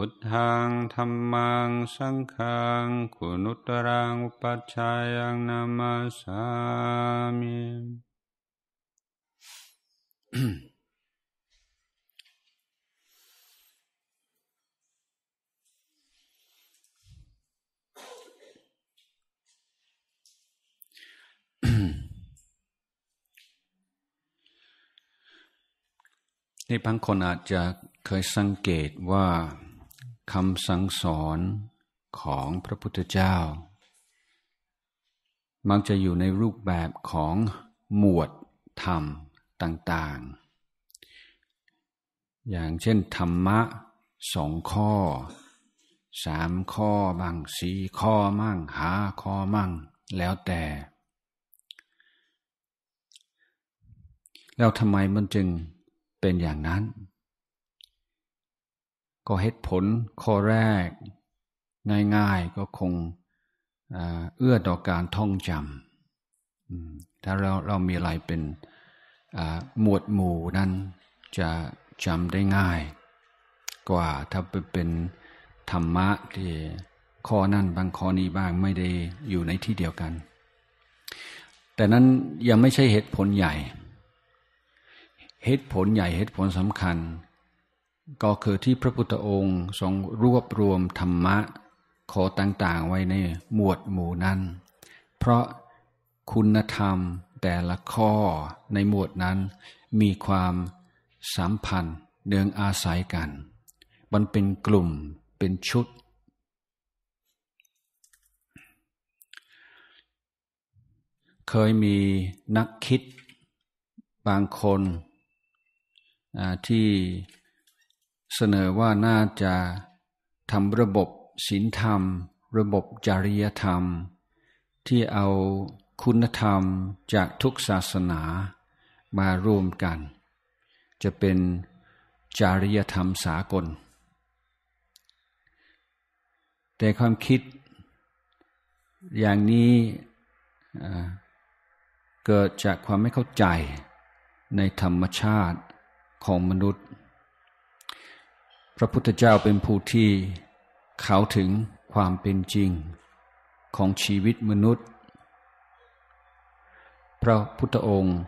พุทธังธรรมังสังฆังคุณุตรังอุปัชฌายังนามาสามินี่บางคนอาจจะเคยสังเกตว่า คำสั่งสอนของพระพุทธเจ้า มักจะอยู่ในรูปแบบของหมวดธรรมต่างๆ อย่างเช่นธรรมะสองข้อสามข้อมั่งสี่ข้อมั่งหาข้อมั่ง แล้วแต่ แล้วทำไมมันจึงเป็นอย่างนั้น ก็เหตุผลข้อแรก ง่ายๆก็คงเอื้อต่อการท่องจำถ้าเราเรามีอะไรเป็นหมวดหมู่นั้นจะจำได้ง่าย กว่าถ้าเป็นธรรมะที่ข้อนั้นบางข้อนี้บ้างไม่ได้อยู่ในที่เดียวกัน แต่นั้นยังไม่ใช่เหตุผลใหญ่ เหตุผลใหญ่เหตุผลสำคัญ ก็คือที่พระพุทธองค์ทรงรวบรวมธรรมะขอต่างๆ ไว้ในหมวดหมู่นั้น เพราะคุณธรรมแต่ละข้อในหมวดนั้นมีความสัมพันธ์เนืองอาศัยกัน มันเป็นกลุ่มเป็นชุด เคยมีนักคิดบางคนที่ เสนอว่าน่าจะทำระบบศีลธรรม ระบบจริยธรรม ที่เอาคุณธรรมจากทุกศาสนามารวมกัน จะเป็นจริยธรรมสากล แต่ความคิดอย่างนี้เกิดจากความไม่เข้าใจในธรรมชาติของมนุษย์ พระพุทธเจ้าเป็นผู้ที่เขาถึงความเป็นจริงของชีวิตมนุษย์ พระพุทธองค์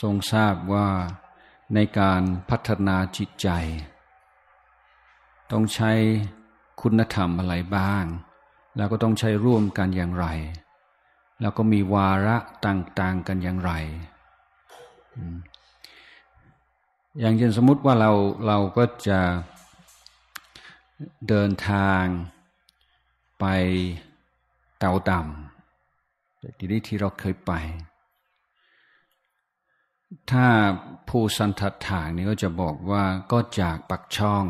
ทรงทราบว่าในการพัฒนาจิตใจ ต้องใช้คุณธรรมอะไรบ้าง แล้วก็ต้องใช้ร่วมกันอย่างไร แล้วก็มีวาระต่างๆกันอย่างไร อย่างเช่นสมมติว่าเราเราก็จะ เดินทางไปเตาดำที่นี้ที่เราเคยไป ถ้าผู้สันทัดถางนี่ก็จะบอกว่าก็จากปักช่อง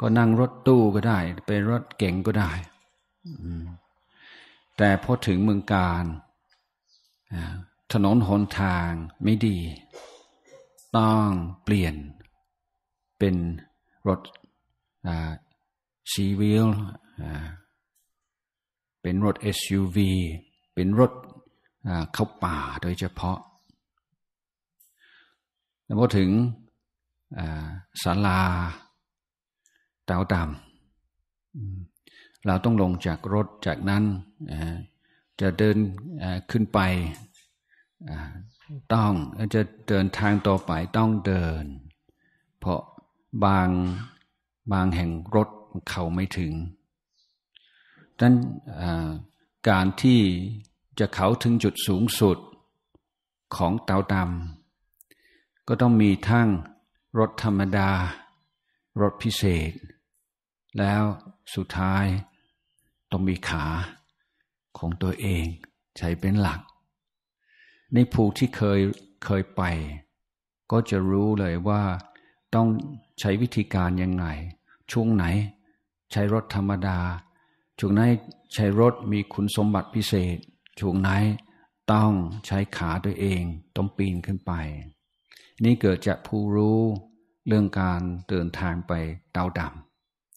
ก็นั่งรถตู้ก็ได้ ไปรถเก๋งก็ได้ แต่พอถึงเมืองการถนนหนทางไม่ดี ต้องเปลี่ยนเป็นรถ ซีวิลเป็นรถ SUV เป็นรถเข้าป่าโดยเฉพาะ แล้วพอถึงศาลาเตาดำเราต้องลงจากรถจากนั้น จะเดินขึ้นไปต้องจะเดินทางต่อไปต้องเดิน เพราะบางบางแห่งรถ เข้าไม่ถึงดังนั้นการที่จะเขาถึงจุดสูงสุดของเตาดำก็ต้องมีทั้งรถธรรมดา รถพิเศษ แล้วสุดท้ายต้องมีขาของตัวเองใช้เป็นหลัก ในผู้ที่เคยเคยไป ก็จะรู้เลยว่าต้องใช้วิธีการยังไง ช่วงไหน ใช้รถธรรมดาช่วงไหนใช้รถมีคุณสมบัติพิเศษช่วงไหนต้องใช้ขาตัวเองต้องปีนขึ้นไป นี่เกิดจากผู้รู้เรื่องการเดินทางไปดาด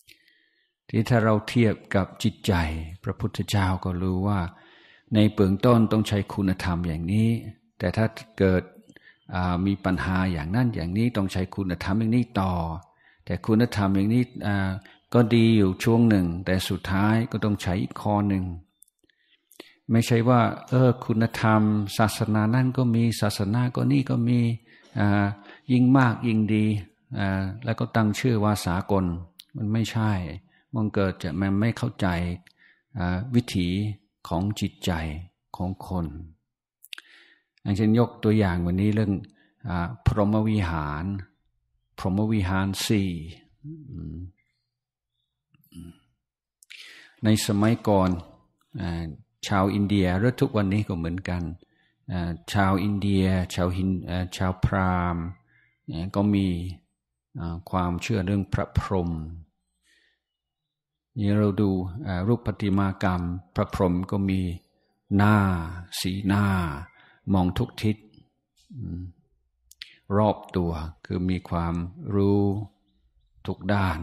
ำที่ถ้าเราเทียบกับจิตใจ พระพุทธเจ้าก็รู้ว่า ในเบื้องต้นต้องใช้คุณธรรมอย่างนี้ แต่ถ้าเกิดมีปัญหาอย่างนั้นอย่างนี้ต้องใช้คุณธรรมอย่างนี้ต่อ แต่คุณธรรมอย่างนี้ ก็ดีอยู่ช่วงหนึ่ง แต่สุดท้ายก็ต้องใช้อีกข้อหนึ่ง ไม่ใช่ว่า เออคุณธรรม ศาสนานั่นก็มีศาสนาก็นี่ก็มียิ่งมากยิ่งดีแล้วก็ตั้งชื่อว่าสากล มันไม่ใช่ มันเกิดจากมันไม่เข้าใจวิถีของจิตใจของคนอย่างเช่นยกตัวอย่างวันนี้เรื่องอพรหมวิหาร พรหมวิหารสี่ ในสมัยก่อนชาวอินเดียหรือทุกวันนี้ก็เหมือนกัน ชาวอินเดีย ชาวฮินชาวพราหมณ์ก็มีความเชื่อเรื่องพระพรหมนี่เราดูรูปปฏิมากรรม พระพรหมก็มีหน้า สีหน้า มองทุกทิศรอบตัวคือมีความรู้ทุกด้าน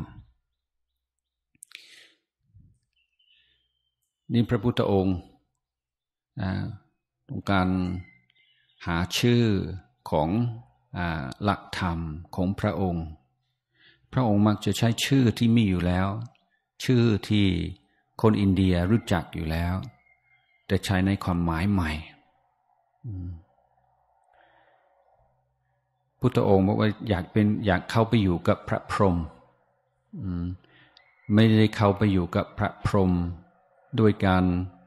นี่พระพุทธองค์ต้องการหาชื่อของหลักธรรมของพระองค์ พระองค์มักจะใช้ชื่อที่มีอยู่แล้ว ชื่อที่คนอินเดียรู้จักอยู่แล้ว แต่ใช้ในความหมายใหม่พุทธองค์บอกว่าอยากเป็นอยากเข้าไปอยู่กับพระพรหมไม่ได้เข้าไปอยู่กับพระพรหม โดยการ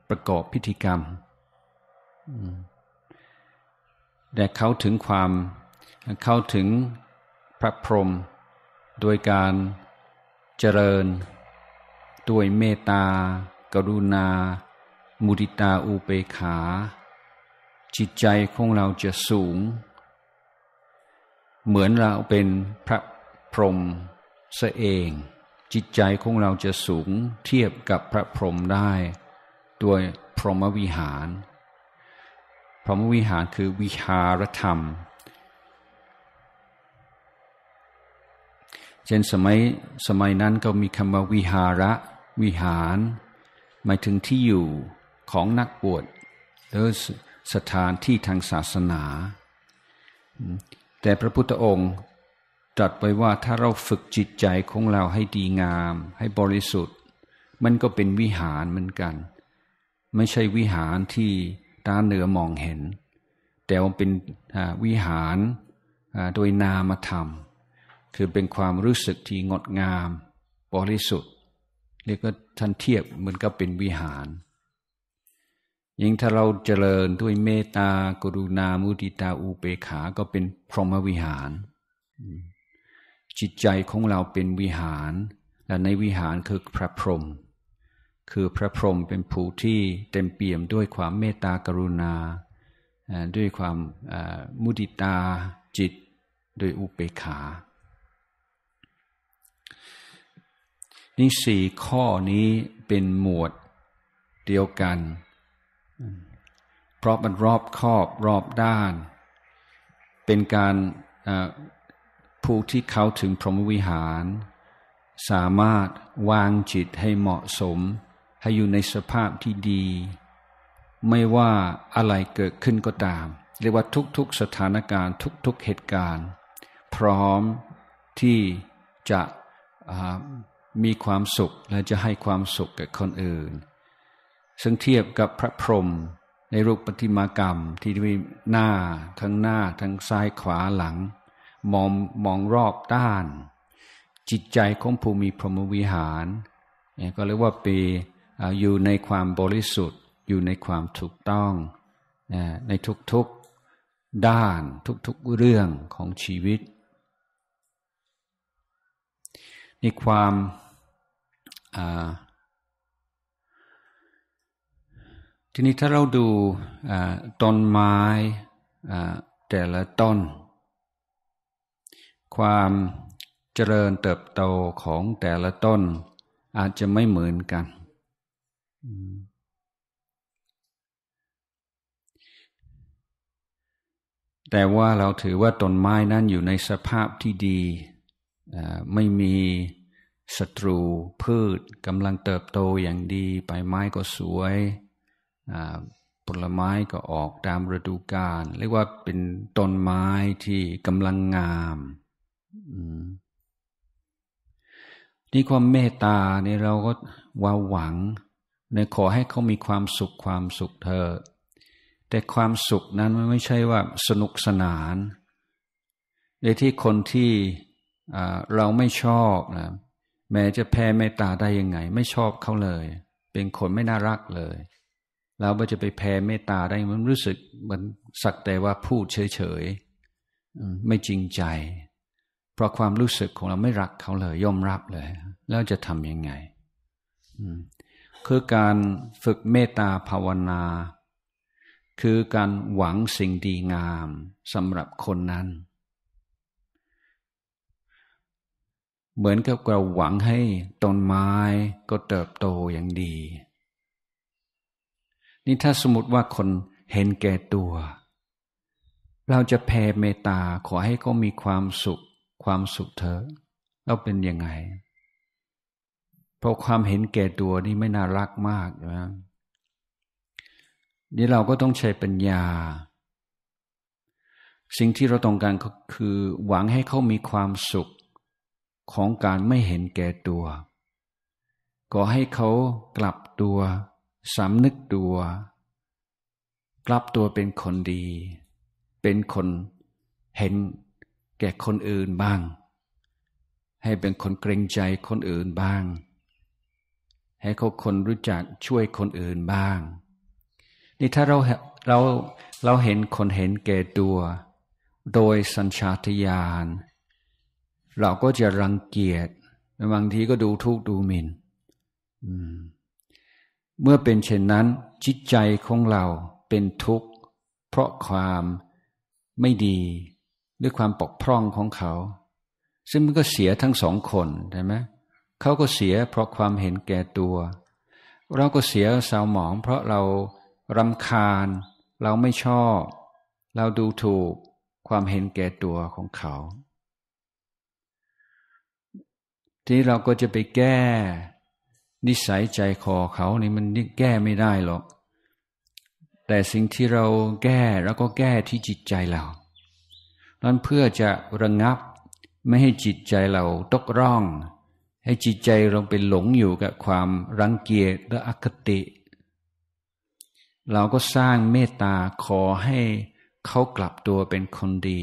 ประกอบพิธีกรรม แต่เขาถึงความเข้าถึงพระพรหมโดยการเจริญ ด้วยเมตตากรุณา มุติตาอุเบขา จิตใจของเราจะสูง เหมือนเราเป็นพระพรหมเสเอง จิตใจของเราจะสูงเทียบกับพระพรหมได้ด้วยพรหมวิหาร พรหมวิหารคือวิหารธรรม เช่นสมัยสมัยนั้นก็มีคำว่าวิหาระวิหาร หมายถึงที่อยู่ของนักบวชหรือสถานที่ทางศาสนา แต่พระพุทธองค์ ตรัสไปว่าถ้าเราฝึกจิตใจของเราให้ดีงาม ให้บริสุทธิ์ มันก็เป็นวิหารเหมือนกัน ไม่ใช่วิหารที่ตาเหนือมองเห็น แต่ว่าเป็นวิหารโดยนามธรรม คือเป็นความรู้สึกที่งดงาม บริสุทธิ์เรียกว่าท่านเทียบเหมือนกับเป็นวิหาร ยิ่งถ้าเราเจริญด้วยเมตตากรุณามุติตาอุเบขาก็เป็นพรหมวิหาร จิตใจของเราเป็นวิหาร และในวิหารคือพระพรหมคือพระพรหมเป็นผู้ที่เต็มเปี่ยมด้วยความเมตตากรุณา ด้วยความมุติตาจิตโดยอุเบกขานี่สี่ข้อนี้เป็นหมวดเดียวกัน เพราะมันรอบครอบรอบด้าน เป็นการ ผู้ที่เข้าถึงพรหมวิหาร สามารถวางจิตให้เหมาะสม ให้อยู่ในสภาพที่ดี ไม่ว่าอะไรเกิดขึ้นก็ตาม เรียกว่าทุกๆสถานการณ์ทุกๆเหตุการณ์ พร้อมที่จะมีความสุขและจะให้ความสุขกับคนอื่น ซึ่งเทียบกับพระพรหมในรูปปฏิมากรรมที่มีหน้าทั้งหน้าทั้งซ้ายขวาหลัง มองมองรอบด้าน จิตใจของผู้มีพรหมวิหาร ก็เรียกว่าปีอยู่ในความบริสุทธิ์ อยู่ในความถูกต้อง ในทุกๆด้านทุกๆเรื่องของชีวิตในความทีนี้ถ้าเราดูต้นไม้แต่ละต้น ความเจริญเติบโตของแต่ละต้น อาจจะไม่เหมือนกัน แต่ว่าเราถือว่าต้นไม้นั้นอยู่ในสภาพที่ดี ไม่มีศัตรูพืชกำลังเติบโตอย่างดีใบไม้ก็สวยผลไม้ก็ออกตามฤดูกาลเรียกว่าเป็นต้นไม้ที่กำลังงาม นี่ความเมตตาเนี่ยเราก็วาหวังในขอให้เขามีความสุขความสุขเธอ แต่ความสุขนั้นมันไม่ใช่ว่าสนุกสนานในที่คนที่เราไม่ชอบนะแม้จะแพ้เมตตาได้ยังไง ไม่ชอบเขาเลย เป็นคนไม่น่ารักเลยเราก็จะไปแพ้เมตตาได้มันรู้สึกมันสักแต่ว่าพูดเฉยๆไม่จริงใจ เพราะความรู้สึกของเราไม่รักเขาเลยยอมรับเลย แล้วจะทำยังไงคือการฝึกเมตตาภาวนา คือการหวังสิ่งดีงามสำหรับคนนั้น เหมือนกับเราหวังให้ต้นไม้ก็เติบโตอย่างดี นี่ถ้าสมมติว่าคนเห็นแก่ตัว เราจะแผ่เมตตาขอให้เขามีความสุข ความสุขเถอเราเป็นยังไง เพราะความเห็นแก่ตัวนี่ไม่น่ารักมากนะนี่เราก็ต้องใช้ปัญญา สิ่งที่เราต้องการก็คือหวังให้เขามีความสุขของการไม่เห็นแก่ตัวก็ให้เขากลับตัวสำนึกตัว กลับตัวเป็นคนดี เป็นคนเห็น ก่คนอื่นบ้าง ให้เป็นคนเกรงใจคนอื่นบ้าง ให้เขาคนรู้จักช่วยคนอื่นบ้าง นี่ถ้าเราเราเราเห็นคนเห็นแก่ตัว โดยสัญชาตญาณเราก็จะรังเกียจบางทีก็ดูทุกข์ดูหมิน่นเมื่อเป็นเช่นนั้นจิตใจของเราเป็นทุกข์ เพราะความไม่ดี ด้วยความปกพร่องของเขา ซึ่งมันก็เสียทั้งสองคนใช่ไหมเขาก็เสียเพราะความเห็นแก่ตัว เราก็เสียสาวหมอง เพราะเรารำคาญ เราไม่ชอบ เราดูถูกความเห็นแก่ตัวของเขา ที่เราก็จะไปแก้ นิสัยใจคอเขานี่มันแก้ไม่ได้หรอกแต่สิ่งที่เราแก้แล้วก็แก้ที่จิตใจเรา นั้นเพื่อจะระงงับ ไม่ให้จิตใจเราตกร่อง ให้จิตใจเราไปหลงอยู่กับความรังเกียจและอคติ เราก็สร้างเมตตาขอให้เขากลับตัวเป็นคนดี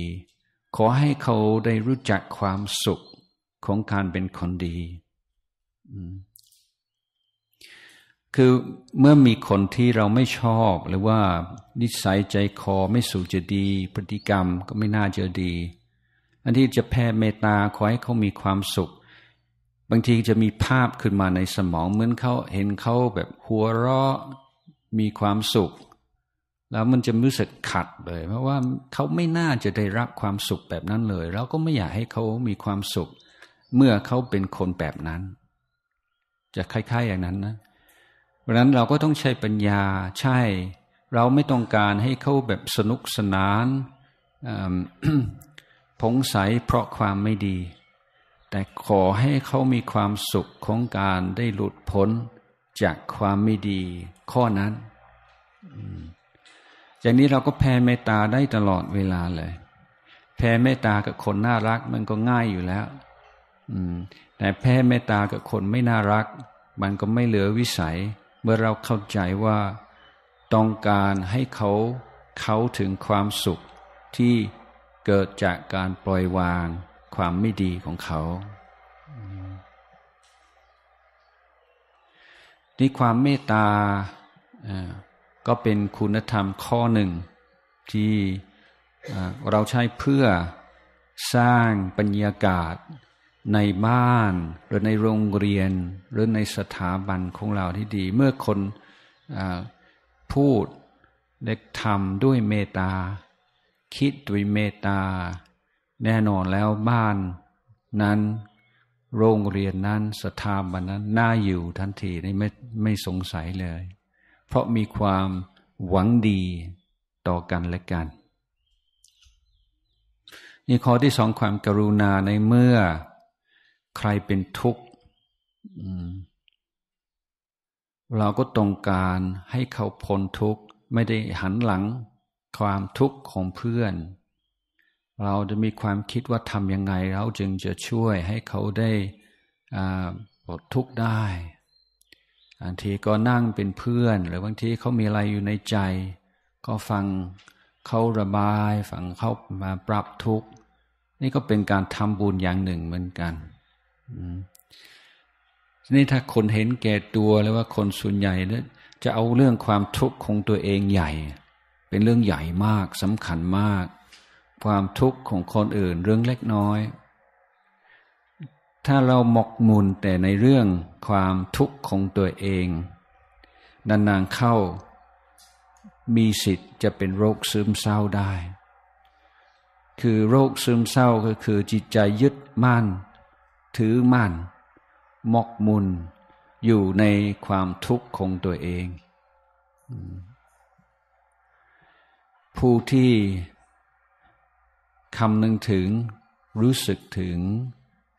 ขอให้เขาได้รู้จักความสุขของการเป็นคนดี อืม คือเมื่อมีคนที่เราไม่ชอบหรือว่านิสัยใจคอไม่สูจะดี พฤติกรรมก็ไม่น่าจะดี อันที่จะแผ่เมตตาขอให้เขามีความสุข บางทีจะมีภาพขึ้นมาในสมองเหมือนเขาเห็นเขาแบบหัวเราะมีความสุข แล้วมันจะรู้สึกขัดเลย เพราะว่าเขาไม่น่าจะได้รับความสุขแบบนั้นเลยเราก็ไม่อยากให้เขามีความสุข เมื่อเขาเป็นคนแบบนั้น จะคล้ายๆอย่างนั้นนะ ราะนั้นเราก็ต้องใช้ปัญญาใช่ เราไม่ต้องการให้เขาแบบสนุกสนานผงใสเพราะความไม่ดี แต่ขอให้เขามีความสุขของการได้หลุดพ้นจากความไม่ดี ข้อนั้นอย่างนี้เราก็แผ่เมตตาได้ตลอดเวลาเลยแผ่เมตตากับคนน่ารักมันก็ง่ายอยู่แล้วแต่แผ่เมตตากับคนไม่น่ารัก มันก็ไม่เหลือวิสัย เมื่อเราเข้าใจว่าต้องการให้เขาเขาถึงความสุขที่เกิดจากการปล่อยวางความไม่ดีของเขานี่ความเมตตาก็เป็นคุณธรรมข้อหนึ่ง ที่เราใช้เพื่อสร้างบรรยากาศ ในบ้านหรือในโรงเรียน หรือในสถาบันของเราที่ดี เมื่อคนพูดเล็กทำด้วยเมตตา คิดด้วยเมตตา แน่นอนแล้วบ้านนั้นโรงเรียนนั้นสถาบันนั้นน่าอยู่ทันทีนี่ไม่ไม่สงสัยเลย เพราะมีความหวังดีต่อกันและกัน นี่ข้อที่สองความกรุณาในเมื่อ ใครเป็นทุกข์เราก็ต้องการให้เขาพ้นทุกข์ ไม่ได้หันหลังความทุกข์ของเพื่อน เราจะมีความคิดว่าทำยังไง เราจึงจะช่วยให้เขาได้ปลดทุกข์ได้บางทีก็นั่งเป็นเพื่อน หรือบางทีเขามีอะไรอยู่ในใจ ก็ฟังเขาระบาย ฟังเขามาปรับทุกข์ นี่ก็เป็นการทำบุญอย่างหนึ่งเหมือนกัน นี่ถ้าคนเห็นแก่ตัวหรือว่าคนส่วนใหญ่เนี่ยจะเอาเรื่องความทุกข์ของตัวเองใหญ่ เป็นเรื่องใหญ่มากสำคัญมาก ความทุกข์ของคนอื่นเรื่องเล็กน้อย ถ้าเราหมกมุ่นแต่ในเรื่องความทุกข์ของตัวเอง นานๆเข้า มีสิทธิ์จะเป็นโรคซึมเศร้าได้ คือโรคซึมเศร้าก็คือจิตใจยึดมั่น ถือมั่นมกมุนอยู่ในความทุกข์ของตัวเอง ผู้ที่คำนึงถึงรู้สึกถึง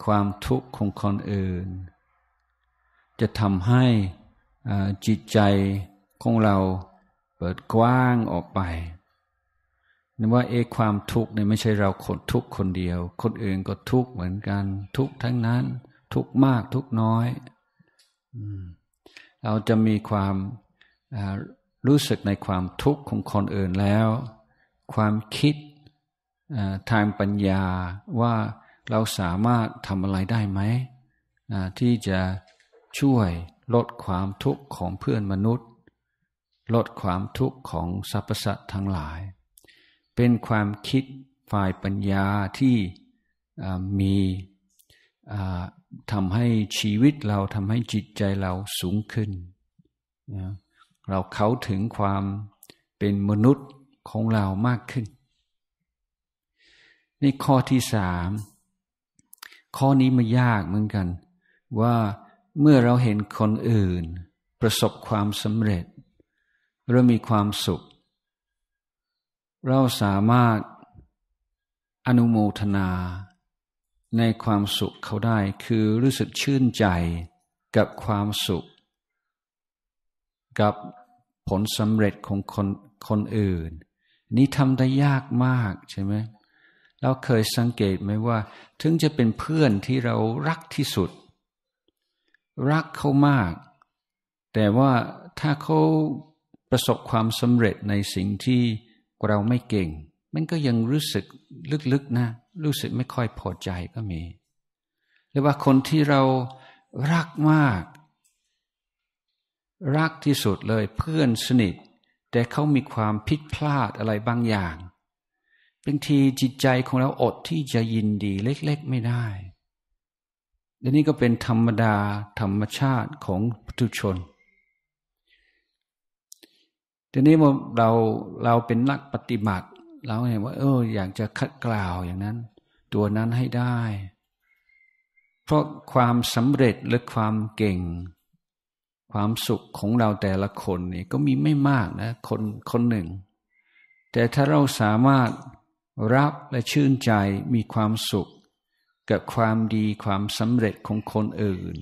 ความทุกข์ของคนอื่น จะทำให้จิตใจของเราเปิดกว้างออกไป นว่าเอความทุกข์เนี่ยไม่ใช่เราคนทุกคนเดียว คนอื่นก็ทุกเหมือนกัน ทุกทั้งนั้น ทุกมากทุกน้อยเราจะมีความรู้สึกในความทุกข์ของคนอื่นแล้ว ความคิดทางปัญญาว่าเราสามารถทำอะไรได้ไหมที่จะช่วยลดความทุกข์ของเพื่อนมนุษย์ ลดความทุกข์ของสรรพสัตว์ทั้งหลาย เป็นความคิดฝ่ายปัญญาที่มีทำให้ชีวิตเราทำให้จิตใจเราสูงขึ้น เราเข้าถึงความเป็นมนุษย์ของเรามากขึ้น นี่ข้อที่สาม ข้อนี้มันยากเหมือนกัน ว่าเมื่อเราเห็นคนอื่น ประสบความสำเร็จเรามีความสุข เราสามารถอนุโมทนาในความสุขเขาได้คือรู้สึกชื่นใจกับความสุข กับผลสำเร็จของคนคนอื่น นี่ทำได้ยากมากใช่ไหมเราเคยสังเกตไหมว่า ถึงจะเป็นเพื่อนที่เรารักที่สุด รักเขามาก แต่ว่าถ้าเขาประสบความสำเร็จในสิ่งที่ เราไม่เก่ง มันก็ยังรู้สึกลึกๆนะ รู้สึกไม่ค่อยพอใจก็มี หรือว่าคนที่เรารักมาก รักที่สุดเลยเพื่อนสนิท แต่เขามีความผิดพลาดอะไรบางอย่างบางทีจิตใจของเราอดที่จะยินดีเล็ก ๆ ไม่ได้และนี่ก็เป็นธรรมดาธรรมชาติของปุถุชน ทีนี้เราเราเป็นนักปฏิบัติ เราเห็นว่า เออ อยากจะคัดกล่าวอย่างนั้น ตัวนั้นให้ได้ เพราะความสำเร็จหรือความเก่ง ความสุขของเราแต่ละคนนี่ก็มีไม่มากนะ คนคนหนึ่ง แต่ถ้าเราสามารถรับและชื่นใจมีความสุข กับความดีความสำเร็จของคนอื่น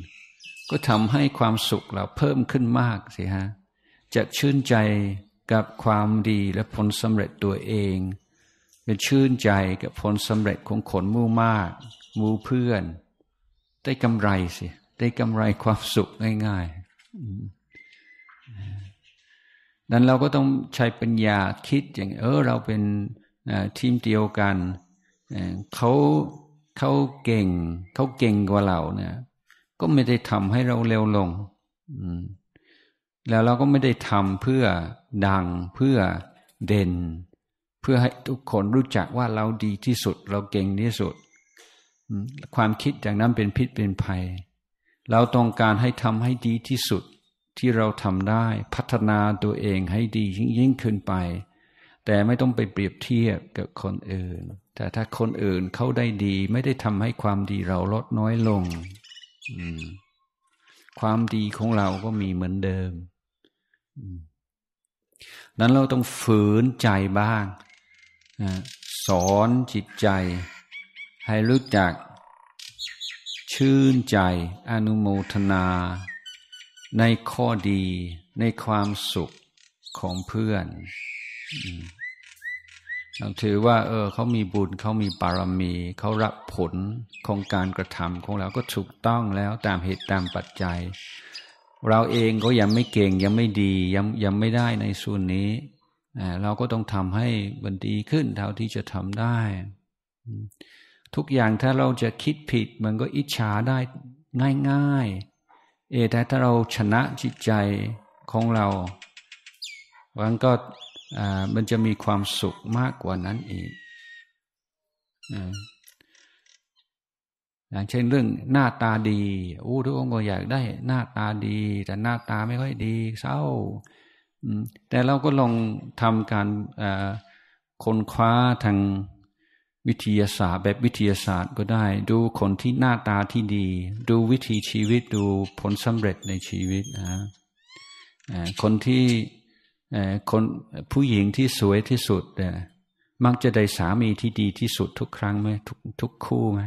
ก็ทำให้ความสุขเราเพิ่มขึ้นมากสิฮะ จะชื่นใจกับความดีและผลสำเร็จตัวเองเป็นชื่นใจกับผลสำเร็จของคนมู่มากมู่เพื่อน ได้กำไรสิ ได้กำไรความสุขง่ายๆนั้นเราก็ต้องใช้ปัญญาคิดอย่างเออเราเป็นทีมเดียวกันเขาเขาเก่ง เขาเก่งกว่าเราเนี่ยก็ไม่ได้ทำให้เราเร็วลง อืม แล้วเราก็ไม่ได้ทำเพื่อดังเพื่อเด่น เพื่อให้ทุกคนรู้จักว่าเราดีที่สุด เราเก่งที่สุด ความคิดอย่างนั้นเป็นพิษเป็นภัย เราต้องการให้ทำให้ดีที่สุดที่เราทำได้พัฒนาตัวเองให้ดียิ่งยิ่งขึ้นไป แต่ไม่ต้องไปเปรียบเทียบกับคนอื่น แต่ถ้าคนอื่นเขาได้ดี ไม่ได้ทำให้ความดีเราลดน้อยลงความดีของเราก็มีเหมือนเดิม นั้นเราต้องฝืนใจบ้างสอนจิตใจ ให้รู้จัก ชื่นใจอนุโมทนา ในข้อดีในความสุขของเพื่อนเราถือว่า เออเขามีบุญเขามีบารมี เขารับผลของการกระทำของเราก็ถูกต้องแล้วตามเหตุตามปัจจัย เราเองก็ยังไม่เก่งยังไม่ดียังยังไม่ได้ในส่วนนี้ เราก็ต้องทำให้มันดีขึ้นเท่าที่จะทำได้ ทุกอย่างถ้าเราจะคิดผิดมันก็อิจฉาได้ง่ายๆ เอแต่ถ้าเราชนะจิตใจของเรามันก็มันจะมีความสุขมากกว่านั้นอีก อย่างเช่นเรื่องหน้าตาดีโอ้ทุกคนก็อยากได้หน้าตาดี แต่หน้าตาไม่ค่อยดีเศร้าแต่เราก็ลองทำการค้นคว้าทางวิทยาศาสตร์แบบวิทยาศาสตร์ก็ได้ ดูคนที่หน้าตาที่ดี ดูวิถีชีวิตดูผลสำเร็จในชีวิตนะคนที่คนผู้หญิงที่สวยที่สุดมักจะได้สามีที่ดีที่สุดทุกครั้งไหมทุกทุกคู่ไหม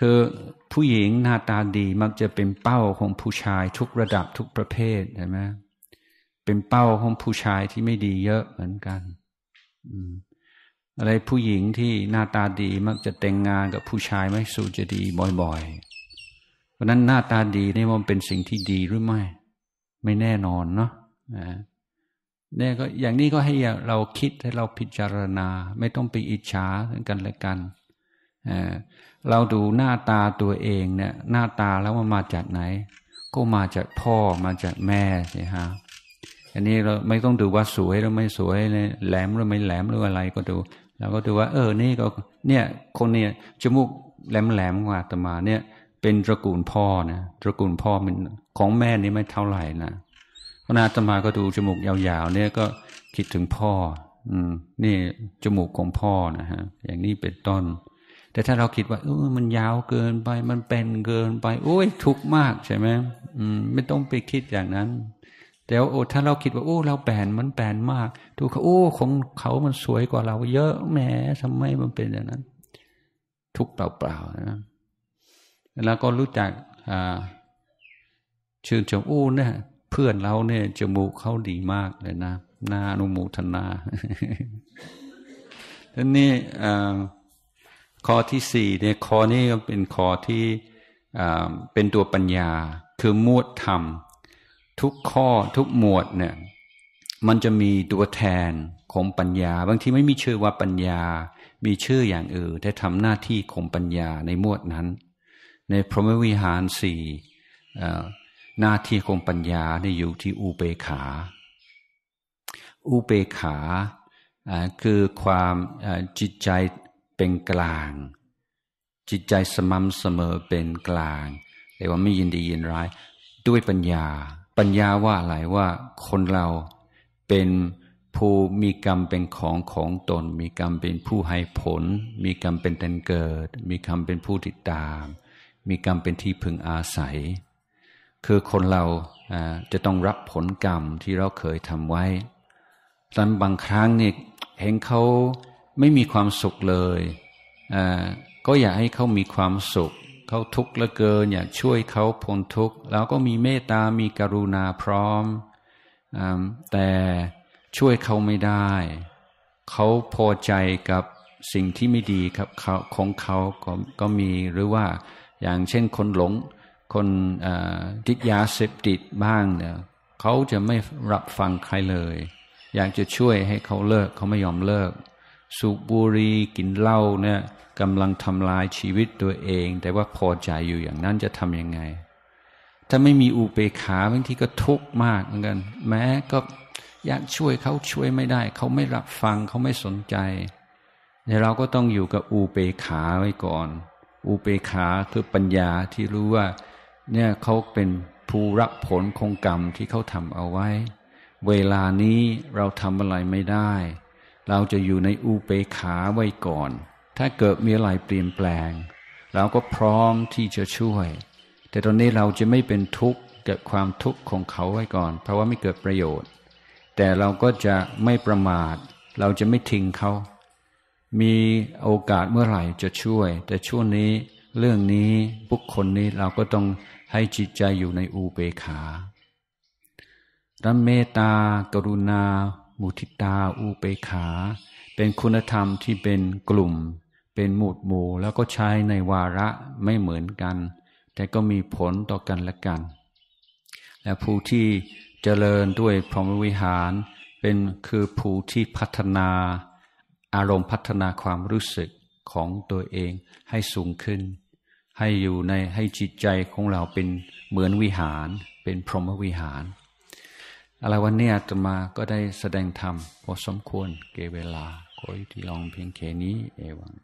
คือผู้หญิงหน้าตาดีมักจะเป็นเป้าของผู้ชายทุกระดับทุกประเภทใช่ไหมเป็นเป้าของผู้ชายที่ไม่ดีเยอะเหมือนกันอะไรผู้หญิงที่หน้าตาดีมักจะแต่งงานกับผู้ชายไม่สู้จะดีบ่อยๆ เพราะนั้นหน้าตาดีนี่มันเป็นสิ่งที่ดีหรือไม่ ไม่แน่นอนเนาะเนี่ยก็อย่างนี้ก็ให้เราคิดให้เราพิจารณา ไม่ต้องไปอิจฉากันและกัน เราดูหน้าตาตัวเองเนี่ยหน้าตาแล้วมันมาจากไหน ก็มาจากพ่อมาจากแม่ใช่ฮะอันนี้เราไม่ต้องดูว่าสวยหรือไม่สวยแหลมหรือไม่แหลมหรืออะไรก็ดูเราก็ดูว่า เออนี่ก็เนี่ยคนเนี่ยจมูกแหลมแหลมกว่าตมาเนี่ย เป็นตระกูลพ่อนะตระกูลพ่อมันของแม่นี่ไม่เท่าไหร่นะพระนาตมาก็ดูจมูกยาวๆเนี่ยก็คิดถึงพ่อ อืม นี่จมูกของพ่อนะฮะ อย่างนี้เป็นต้น แต่ถ้าเราคิดว่าเออมันยาวเกินไป มันเป็นเกินไป โอ้ยทุกข์มากใช่ไหมอืมไม่ต้องไปคิดอย่างนั้น แต่ว่าโอ้ถ้าเราคิดว่าโอ้ เราแปนมันแปนมากดูเขาโอ้ของเขามันสวยกว่าเรา เยอะแหมทำไมมันเป็นอย่างนั้น ทุกเปล่าๆนะแล้วก็รู้จักอ่าชื่นชมอู้เนี่ยเพื่อนเราเนี่ยจมูกเขาดีมากเลยนะนานุมูทนาทีนี้ ข้อที่สี่เนี่ยข้อนี้ก็เป็นข้อที่เป็นตัวปัญญา คือมวดธรรม ทุกข้อทุกหมวดเนี่ยมันจะมีตัวแทนของปัญญา บางทีไม่มีชื่อว่าปัญญา มีชื่ออย่างอื่นแต่ทำหน้าที่ของปัญญาในหมวดนั้น ในพรหมวิหารสี่หน้าที่ของปัญญาเนี่ยอยู่ที่อุเบขา อุเบขาคือความจิตใจ เป็นกลาง จิตใจสม่ำเสมอเป็นกลางแต่ว่าไม่ยินดียินร้าย ด้วยปัญญา ปัญญาว่าอะไรว่าคนเราเป็นผู้มีกรรมเป็นของของตน มีกรรมเป็นผู้ให้ผล มีกรรมเป็นตันเกิด มีกรรมเป็นผู้ติดตาม มีกรรมเป็นที่พึงอาศัย คือคนเราจะต้องรับผลกรรมที่เราเคยทำไว้ตอนบางครั้งนี่เห็นเขา ไม่มีความสุขเลยก็อยากให้เขามีความสุข เขาทุกข์เหลือเกินอยากช่วยเขาพ้นทุกข์แล้วก็มีเมตตามีกรุณาพร้อมอแต่ช่วยเขาไม่ได้ เขาพอใจกับสิ่งที่ไม่ดีครับเของเขาก็ก็มีหรือว่าอย่างเช่นคนหลงคนติดยาเสพติดบ้างเนี่ยเขาจะไม่รับฟังใครเลย อยากจะช่วยให้เขาเลิกเขาไม่ยอมเลิก สูบบุหรี่กินเหล้าเนี่ยกำลังทำลายชีวิตตัวเอง แต่ว่าพอใจอยู่อย่างนั้นจะทำยังไง ถ้าไม่มีอุเบกขาบางทีก็ทุกข์มากเหมือนกัน แม้ก็อยากช่วยเขาช่วยไม่ได้ เขาไม่รับฟังเขาไม่สนใจแต่เราก็ต้องอยู่กับอุเบกขาไว้ก่อน อุเบกขาคือปัญญาที่รู้ว่าเนี่ยเขาเป็นผู้รับผลของกรรมที่เขาทำเอาไว้ เวลานี้เราทำอะไรไม่ได้ เราจะอยู่ในอุเบกขาไว้ก่อน ถ้าเกิดมีอะไรเปลี่ยนแปลง เราก็พร้อมที่จะช่วย แต่ตอนนี้เราจะไม่เป็นทุกข์เกิดความทุกข์ของเขาไว้ก่อน เพราะว่าไม่เกิดประโยชน์ แต่เราก็จะไม่ประมาท เราจะไม่ทิ้งเขา มีโอกาสเมื่อไหร่จะช่วย แต่ช่วงนี้เรื่องนี้บุคคลนี้เราก็ต้องให้จิตใจอยู่ในอุเบกขารัมเมตตากรุณา มุทิตา อุเบกขา เป็นคุณธรรมที่เป็นกลุ่ม เป็นหมู่หมู่แล้วก็ใช้ในวาระไม่เหมือนกัน แต่ก็มีผลต่อกันและกัน และผู้ที่เจริญด้วยพรหมวิหาร เป็นคือผู้ที่พัฒนาอารมณ์พัฒนาความรู้สึกของตัวเองให้สูงขึ้น ให้อยู่ในให้จิตใจของเราเป็นเหมือนวิหาร เป็นพรหมวิหาร อะไรวันนี้อาตมาก็ได้แสดงธรรมพอสมควรเกเวลาขอยุติลองเพียงแค่นี้เอวัง